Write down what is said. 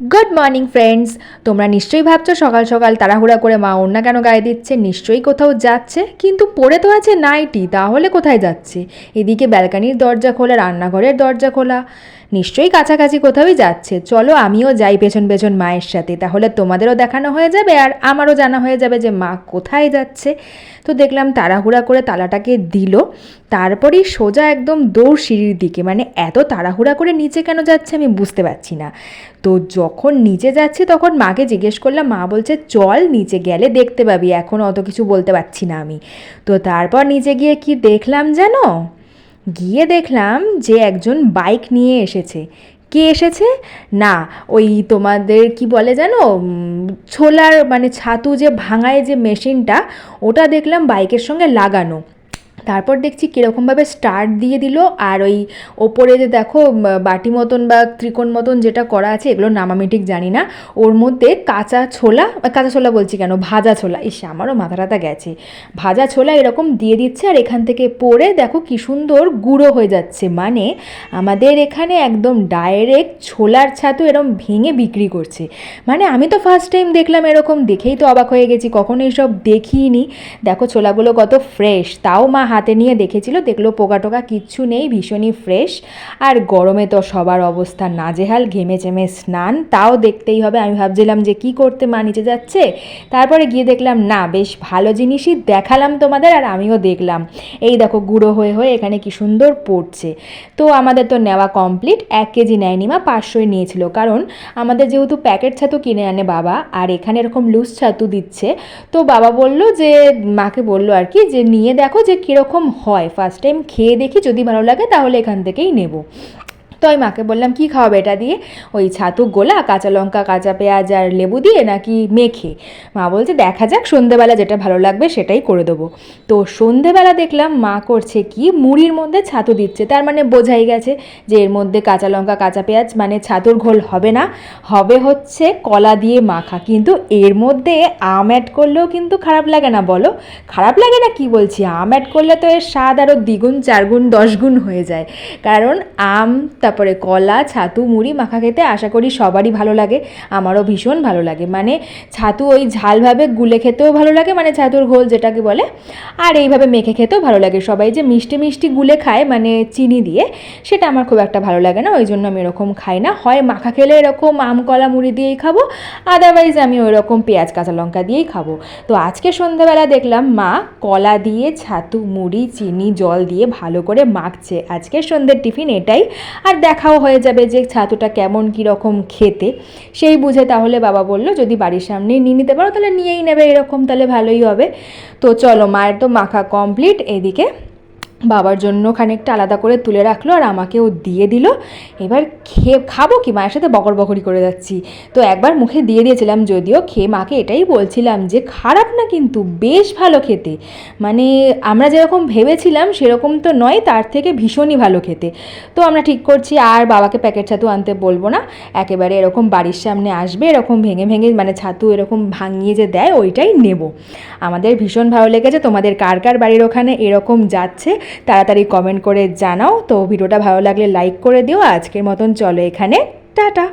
Good morning friends তোমরা নিশ্চয়ই ভাবছ সকাল সকাল তাড়াহুড়া করে মা ওড়না কেন গায়ে দিচ্ছে? নিশ্চয়ই কোথাও যাচ্ছে? কিন্তু পড়ে তো আছে নাইটি, তাহলে কোথায় যাচ্ছে? এদিকে ব্যালকানির দরজা খোলা, রান্নাঘরের দরজা খোলা। নিশ্চয়ই কাছাকাছি কোথাওই যাচ্ছে। চলো আমিও যাই পেছন পেছন মায়ের সাথে, তাহলে তোমাদেরও দেখানো হয়ে যাবে আর আমারও জানা হয়ে যাবে যে মা কোথায় যাচ্ছে। তো দেখলাম তাড়াহুড়া করে তালাটাকে দিল, তারপরেই সোজা একদম দৌড় সিঁড়ির দিকে মানে এত তাড়াহুড়া করে নিচে কেন যাচ্ছে আমি বুঝতে পারছি না। তো যখন নিচে যাচ্ছি তখন মাকে জিজ্ঞেস করলাম, মা বলছে, চল নিচে গেলে দেখতে পাবি, এখন অত কিছু বলতে পারছি না আমি। তো তারপর নিচে গিয়ে কি দেখলাম জানো? গিয়ে দেখলাম যে একজন বাইক নিয়ে এসেছে। কে এসেছে? না, ওই তোমাদের কি বলে জানো ছোলার মানে ছাতু যে ভাঙায় যে মেশিনটা ওটা দেখলাম বাইকের সঙ্গে লাগানো। তারপর দেখছি কীরকমভাবে স্টার্ট দিয়ে দিল, আর ওই ওপরে যে দেখো বাটি মতন বা ত্রিকোণ মতন যেটা করা আছে এগুলোর নাম আমি ঠিক জানি না, ওর মধ্যে কাঁচা ছোলা কাঁচা ছোলা বলছি কেন, ভাজা ছোলা, ইস, আমারও মাথা টাথা গেছে। ভাজা ছোলা এরকম দিয়ে দিচ্ছে, আর এখান থেকে পরে দেখো কি সুন্দর গুঁড়ো হয়ে যাচ্ছে মানে আমাদের এখানে একদম ডাইরেক্ট ছোলার ছাতু এরকম ভেঙে বিক্রি করছে। মানে আমি তো ফার্স্ট টাইম দেখলাম এরকম, দেখেই তো অবাক হয়ে গেছি, কখনো এইসব দেখিনি। দেখো ছোলাগুলো কত ফ্রেশ তাও মা হাতে নিয়ে দেখেছিল, দেখল পোকা টোকা কিচ্ছু নেই, ভীষণই ফ্রেশ আর গরমে তো সবার অবস্থা নাজেহাল, ঘেমে চেমে স্নান, তাও দেখতেই হবে। আমি ভাবছিলাম যে কি করতে মা নিচে যাচ্ছে। তারপরে গিয়ে দেখলাম, না, বেশ ভালো জিনিসই দেখালাম তোমাদের আর আমিও দেখলাম। এই দেখো গুঁড়ো হয়ে হয়ে এখানে কি সুন্দর পড়ছে। তো আমাদের তো নেওয়া কমপ্লিট এক কেজি নেয়নি মা, পাঁচশোই নিয়েছিল। কারণ আমাদের যেহেতু প্যাকেট ছাতু কিনে আনে বাবা, আর এখানে এরকম লুজ ছাতু দিচ্ছে, তো বাবা বলল যে, মাকে বলল আর কি, যে নিয়ে দেখো যে কীরকম হয়। ফার্স্ট টাইম খেয়ে দেখি যদি ভালো লাগে তাহলে এখান থেকেই নেব। তো আমি মাকে বললাম, কি খাওয়াবে এটা দিয়ে? ওই ছাতু গোলা কাঁচা লঙ্কা, কাঁচা পেঁয়াজ আর লেবু দিয়ে নাকি মেখে। মা বলছে, দেখা যাক, সন্ধেবেলা যেটা ভালো লাগবে সেটাই করে দেবো। তো সন্ধেবেলা দেখলাম মা করছে কি, মুড়ির মধ্যে ছাতু দিচ্ছে। তার মানে বোঝাই গেছে যে এর মধ্যে কাঁচা লঙ্কা, কাঁচা পেঁয়াজ মানে ছাতুর ঘোল হবে না, হবে হচ্ছে কলা দিয়ে মাখা। কিন্তু এর মধ্যে আম অ্যাড করলেও কিন্তু খারাপ লাগে না, বলো? খারাপ লাগে না কি বলছি? আম অ্যাড করলে তো এর স্বাদ আরও দ্বিগুণ, চারগুণ, দশগুণ হয়ে যায়। কারণ আম তারপরে কলা, ছাতু, মুড়ি, মাখা খেতে আশা করি সবারই ভালো লাগে। আমারও ভীষণ ভালো লাগে। মানে ছাতু ওই ঝালভাবে গুলে খেতেও ভালো লাগে মানে ছাতুর ঘোল যেটাকে বলে। আর এইভাবে মেখে খেতেও ভালো লাগে। সবাই যে মিষ্টি মিষ্টি গুলে খায় মানে চিনি দিয়ে, সেটা আমার খুব একটা ভালো লাগে না। ওই জন্য আমি এরকম খাই না। হয় মাখা খেলে এরকম আম, কলা, মুড়ি দিয়েই খাব আদারওয়াইজ আমি ওই রকম পেঁয়াজ, কাঁচা লঙ্কা দিয়েই খাব। তো আজকে সন্ধ্যাবেলা দেখলাম মা কলা দিয়ে ছাতু, মুড়ি, চিনি, জল দিয়ে ভালো করে মাখছে। আজকে সন্ধ্যের টিফিন এটাই। আর দেখাও হয়ে যাবে যে ছাতুটা কেমন কীরকম খেতে। সেই বুঝে তাহলে বাবা বলল, যদি বাড়ির সামনে নিয়ে নিতে পারো, তাহলে নিয়েই নেবে, এরকম তাহলে ভালোই হবে। তো চলো, মায়ের তো মাখা কমপ্লিট এদিকে বাবার জন্য খানিকটা আলাদা করে তুলে রাখল আর আমাকেও দিয়ে দিল। এবার খেয়ে, খাব কি? মায়ের সাথে বকর বকরি করে যাচ্ছি। তো একবার মুখে দিয়ে দিয়েছিলাম যদিও খেয়ে মাকে এটাই বলছিলাম যে, খারাপ না কিন্তু, বেশ ভালো খেতে। মানে আমরা যেরকম ভেবেছিলাম, সেরকম তো নয়, তার থেকে ভীষণই ভালো খেতে। তো আমরা ঠিক করছি, আর বাবাকে প্যাকেট ছাতু আনতে বলব না। একেবারে এরকম বাড়ির সামনে আসবে, এরকম ভেঙে ভেঙে মানে ছাতু এরকম ভাঙিয়ে যে দেয়, ওইটাই নেব। আমাদের ভীষণ ভালো লেগেছে। তোমাদের কার কার বাড়ির ওখানে এরকম যাচ্ছে? তাড়াতাড়ি কমেন্ট করে জানাও। তো ভিডিওটা ভালো লাগলে লাইক করে দিও। আজকের মতন চলো এখানে। টাটা।